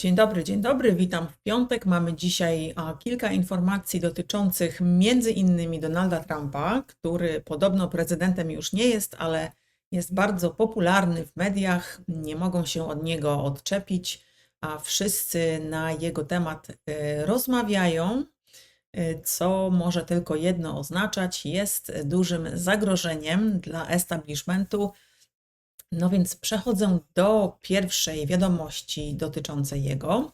Dzień dobry, dzień dobry, witam w piątek. Mamy dzisiaj kilka informacji dotyczących między innymi Donalda Trumpa, który podobno prezydentem już nie jest, ale jest bardzo popularny w mediach. Nie mogą się od niego odczepić, a wszyscy na jego temat e, rozmawiają, e, co może tylko jedno oznaczać: jest dużym zagrożeniem dla establishmentu. No więc przechodzę do pierwszej wiadomości dotyczącej jego.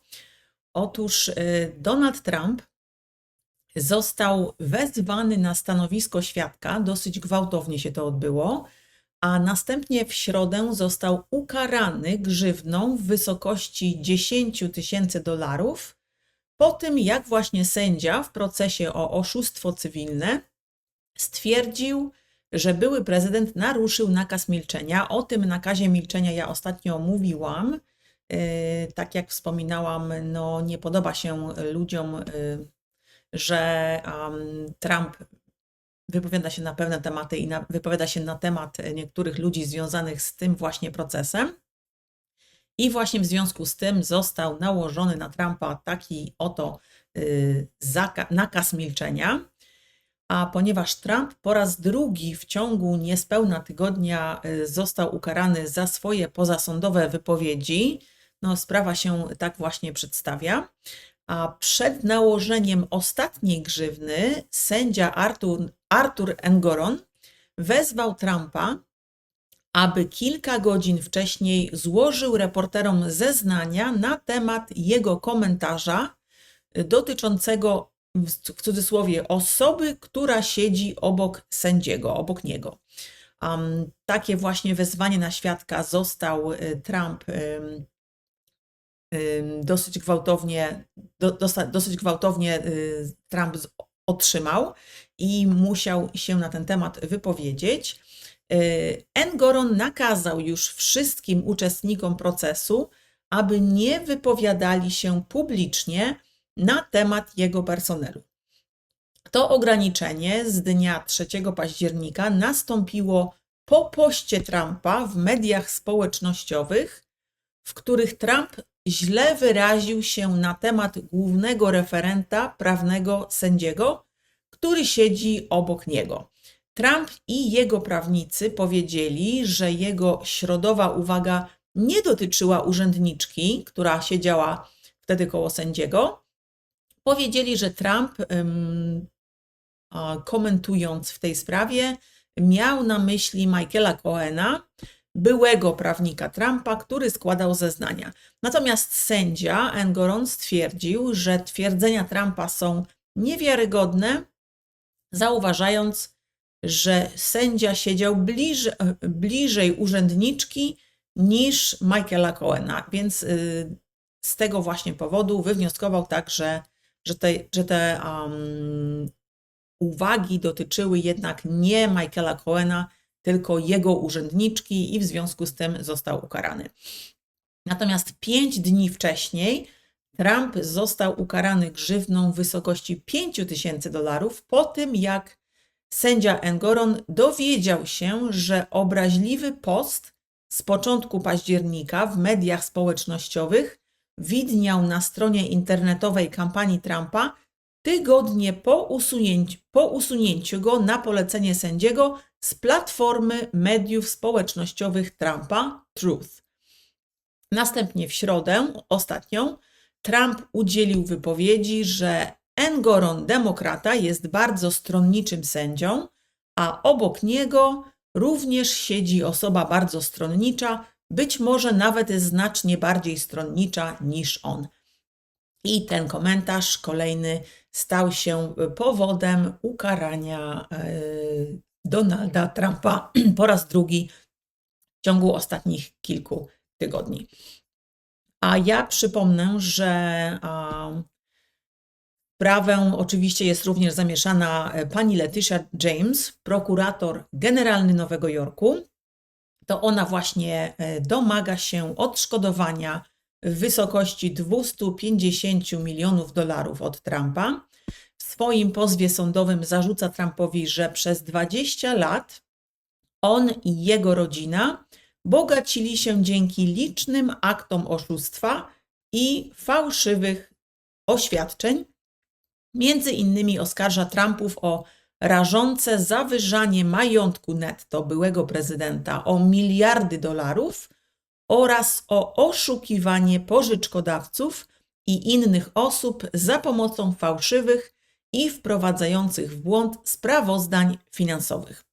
Otóż y, Donald Trump został wezwany na stanowisko świadka, dosyć gwałtownie się to odbyło, a następnie w środę został ukarany grzywną w wysokości 10 tysięcy dolarów po tym, jak właśnie sędzia w procesie o oszustwo cywilne stwierdził, że były prezydent naruszył nakaz milczenia. O tym nakazie milczenia ja ostatnio mówiłam. Yy, Tak jak wspominałam, no nie podoba się ludziom, yy, że um, Trump wypowiada się na pewne tematy i na, wypowiada się na temat niektórych ludzi związanych z tym właśnie procesem. I właśnie w związku z tym został nałożony na Trumpa taki oto zaka- nakaz milczenia. A ponieważ Trump po raz drugi w ciągu niespełna tygodnia y, został ukarany za swoje pozasądowe wypowiedzi, no sprawa się tak właśnie przedstawia. A przed nałożeniem ostatniej grzywny sędzia Artur, Artur Engoron wezwał Trumpa, aby kilka godzin wcześniej złożył reporterom zeznania na temat jego komentarza y, dotyczącego w cudzysłowie osoby, która siedzi obok sędziego, obok niego. Um, takie właśnie wezwanie na świadka został y, Trump dosyć gwałtownie, do, dosyć gwałtownie y, Trump otrzymał i musiał się na ten temat wypowiedzieć. Y, Engoron nakazał już wszystkim uczestnikom procesu, aby nie wypowiadali się publicznie na temat jego personelu. To ograniczenie z dnia 3 października nastąpiło po poście Trumpa w mediach społecznościowych, w których Trump źle wyraził się na temat głównego referenta prawnego sędziego, który siedzi obok niego. Trump i jego prawnicy powiedzieli, że jego środowa uwaga nie dotyczyła urzędniczki, która siedziała wtedy koło sędziego, powiedzieli, że Trump, komentując w tej sprawie, miał na myśli Michaela Cohena, byłego prawnika Trumpa, który składał zeznania. Natomiast sędzia Engoron stwierdził, że twierdzenia Trumpa są niewiarygodne, zauważając, że sędzia siedział bliżej, bliżej urzędniczki niż Michaela Cohena, więc y, z tego właśnie powodu wywnioskował tak, że te, że te um, uwagi dotyczyły jednak nie Michaela Cohena, tylko jego urzędniczki i w związku z tym został ukarany. Natomiast pięć dni wcześniej Trump został ukarany grzywną w wysokości 5 tysięcy dolarów po tym, jak sędzia Engoron dowiedział się, że obraźliwy post z początku października w mediach społecznościowych widniał na stronie internetowej kampanii Trumpa tygodnie po usunięciu, po usunięciu go na polecenie sędziego z platformy mediów społecznościowych Trumpa Truth. Następnie w środę, ostatnią, Trump udzielił wypowiedzi, że Engoron, demokrata, jest bardzo stronniczym sędzią, a obok niego również siedzi osoba bardzo stronnicza, być może nawet znacznie bardziej stronnicza niż on. I ten komentarz kolejny stał się powodem ukarania e, Donalda Trumpa po raz drugi w ciągu ostatnich kilku tygodni. A ja przypomnę, że sprawę oczywiście jest również zamieszana e, pani Leticia James, prokurator generalny Nowego Jorku, to ona właśnie e, domaga się odszkodowania w wysokości 250 milionów dolarów od Trumpa. W swoim pozwie sądowym zarzuca Trumpowi, że przez 20 lat on i jego rodzina bogacili się dzięki licznym aktom oszustwa i fałszywych oświadczeń. Między innymi oskarża Trumpów o rażące zawyżanie majątku netto byłego prezydenta o miliardy dolarów oraz o oszukiwanie pożyczkodawców i innych osób za pomocą fałszywych i wprowadzających w błąd sprawozdań finansowych.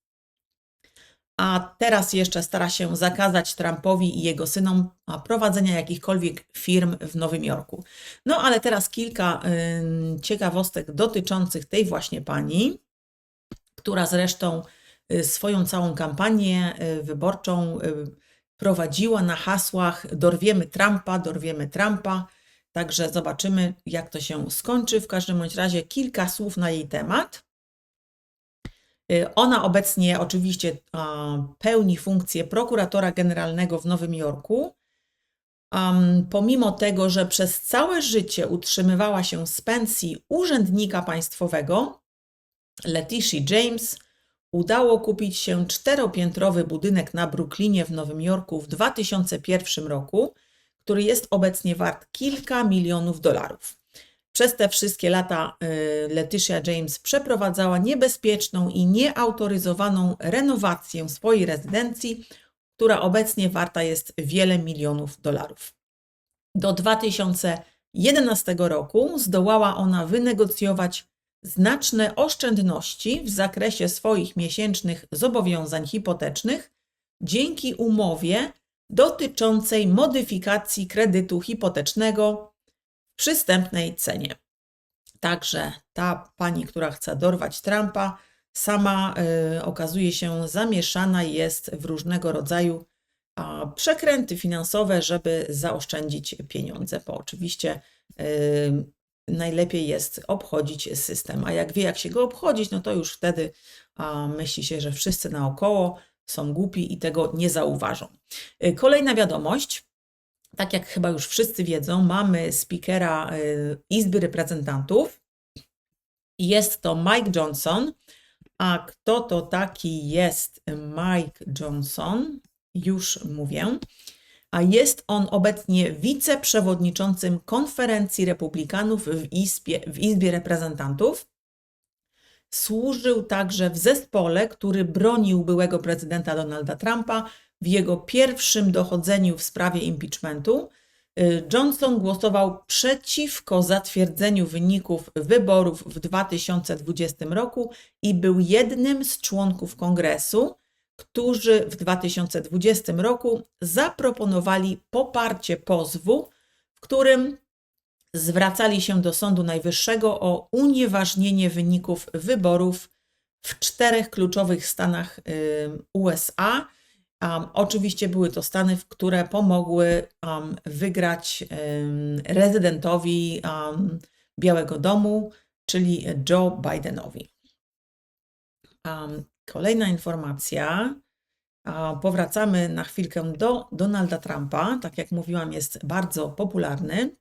A teraz jeszcze stara się zakazać Trumpowi i jego synom prowadzenia jakichkolwiek firm w Nowym Jorku. No ale teraz kilka y, ciekawostek dotyczących tej właśnie pani, która zresztą y, swoją całą kampanię y, wyborczą y, prowadziła na hasłach dorwiemy Trumpa, dorwiemy Trumpa. Także zobaczymy, jak to się skończy. W każdym bądź razie kilka słów na jej temat. Ona obecnie oczywiście pełni funkcję prokuratora generalnego w Nowym Jorku. Pomimo tego, że przez całe życie utrzymywała się z pensji urzędnika państwowego, Letitia James udało kupić się czteropiętrowy budynek na Brooklynie w Nowym Jorku w 2001 roku, który jest obecnie wart kilka milionów dolarów. Przez te wszystkie lata y, Letitia James przeprowadzała niebezpieczną i nieautoryzowaną renowację swojej rezydencji, która obecnie warta jest wiele milionów dolarów. Do 2011 roku zdołała ona wynegocjować znaczne oszczędności w zakresie swoich miesięcznych zobowiązań hipotecznych dzięki umowie dotyczącej modyfikacji kredytu hipotecznego w przystępnej cenie. Także ta pani, która chce dorwać Trumpa, sama y, okazuje się zamieszana jest w różnego rodzaju a, przekręty finansowe, żeby zaoszczędzić pieniądze, bo oczywiście y, najlepiej jest obchodzić system. A jak wie, jak się go obchodzić, no to już wtedy a, myśli się, że wszyscy naokoło są głupi i tego nie zauważą. Y, Kolejna wiadomość. Tak jak chyba już wszyscy wiedzą, mamy speakera y, Izby Reprezentantów. Jest to Mike Johnson. A kto to taki jest Mike Johnson? Już mówię a jest on obecnie wiceprzewodniczącym konferencji republikanów w Izbie, w Izbie Reprezentantów. Służył także w zespole, który bronił byłego prezydenta Donalda Trumpa w jego pierwszym dochodzeniu w sprawie impeachmentu. Johnson głosował przeciwko zatwierdzeniu wyników wyborów w 2020 roku i był jednym z członków kongresu, którzy w 2020 roku zaproponowali poparcie pozwu, w którym zwracali się do Sądu Najwyższego o unieważnienie wyników wyborów w czterech kluczowych stanach USA. Um, oczywiście były to stany, które pomogły um, wygrać um, rezydentowi Białego Domu, czyli Joe Bidenowi. Kolejna informacja. Powracamy na chwilkę do Donalda Trumpa. Tak jak mówiłam, jest bardzo popularny.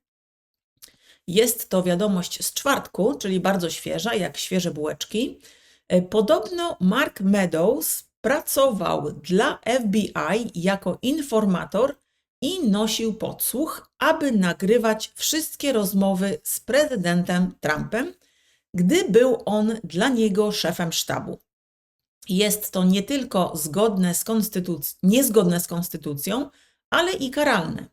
Jest to wiadomość z czwartku, czyli bardzo świeża, jak świeże bułeczki. E, podobno Mark Meadows pracował dla FBI jako informator i nosił podsłuch, aby nagrywać wszystkie rozmowy z prezydentem Trumpem, gdy był on dla niego szefem sztabu jest to nie tylko zgodne z konstytuc- niezgodne z konstytucją, ale i karalne.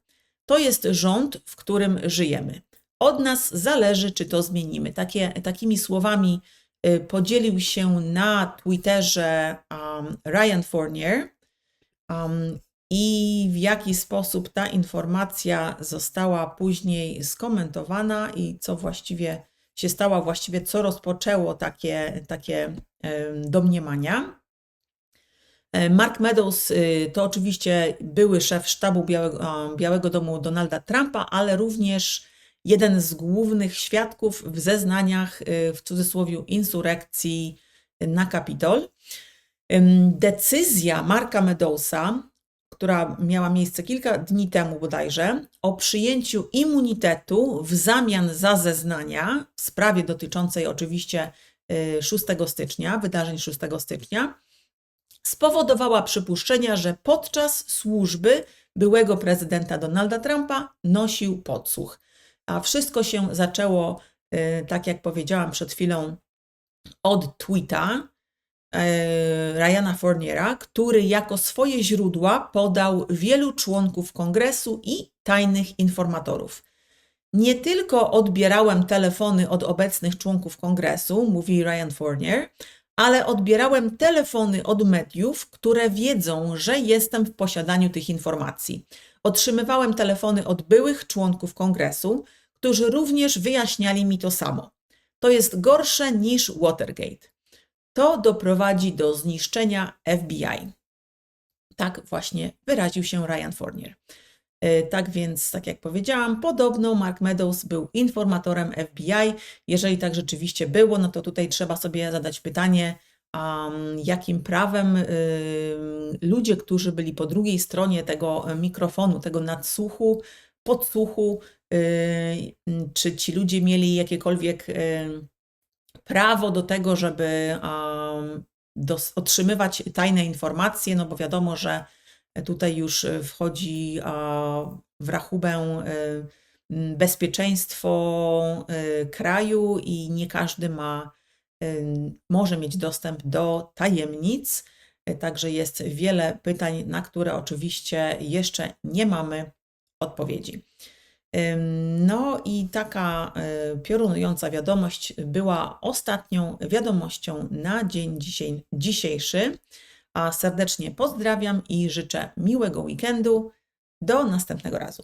To jest rząd, w którym żyjemy. Od nas zależy, czy to zmienimy. Takie, takimi słowami y, podzielił się na Twitterze um, Ryan Fournier um, i w jaki sposób ta informacja została później skomentowana i co właściwie się stała, właściwie co rozpoczęło takie, takie domniemania. E, Mark Meadows y, to oczywiście były szef sztabu Białego, Białego Domu Donalda Trumpa, ale również jeden z głównych świadków w zeznaniach, y, w cudzysłowie, insurekcji na Kapitol. Decyzja Marka Meadowsa, która miała miejsce kilka dni temu bodajże, o przyjęciu immunitetu w zamian za zeznania w sprawie dotyczącej oczywiście 6 y, stycznia, wydarzeń 6 stycznia, spowodowała przypuszczenia, że podczas służby byłego prezydenta Donalda Trumpa nosił podsłuch. A wszystko się zaczęło, y, tak jak powiedziałam przed chwilą, od tweeta Ryana Fourniera, który jako swoje źródła podał wielu członków kongresu i tajnych informatorów. Nie tylko odbierałem telefony od obecnych członków kongresu, mówi Ryan Fournier, ale odbierałem telefony od mediów, które wiedzą, że jestem w posiadaniu tych informacji. Otrzymywałem telefony od byłych członków kongresu, którzy również wyjaśniali mi to samo. To jest gorsze niż Watergate. To doprowadzi do zniszczenia FBI. Tak właśnie wyraził się Ryan Fournier. E, Tak więc, tak jak powiedziałam, podobno Mark Meadows był informatorem FBI. Jeżeli tak rzeczywiście było, no to tutaj trzeba sobie zadać pytanie, um, jakim prawem y, ludzie, którzy byli po drugiej stronie tego mikrofonu, tego nadsłuchu, podsłuchu, y, czy ci ludzie mieli jakiekolwiek y, prawo do tego, żeby otrzymywać tajne informacje, no bo wiadomo, że tutaj już wchodzi w rachubę y, bezpieczeństwo y, kraju i nie każdy ma, y, może mieć dostęp do tajemnic. Także jest wiele pytań, na które oczywiście jeszcze nie mamy odpowiedzi. No i taka y, piorunująca wiadomość była ostatnią wiadomością na dzień dzisiejszy. A serdecznie pozdrawiam i życzę miłego weekendu. Do następnego razu.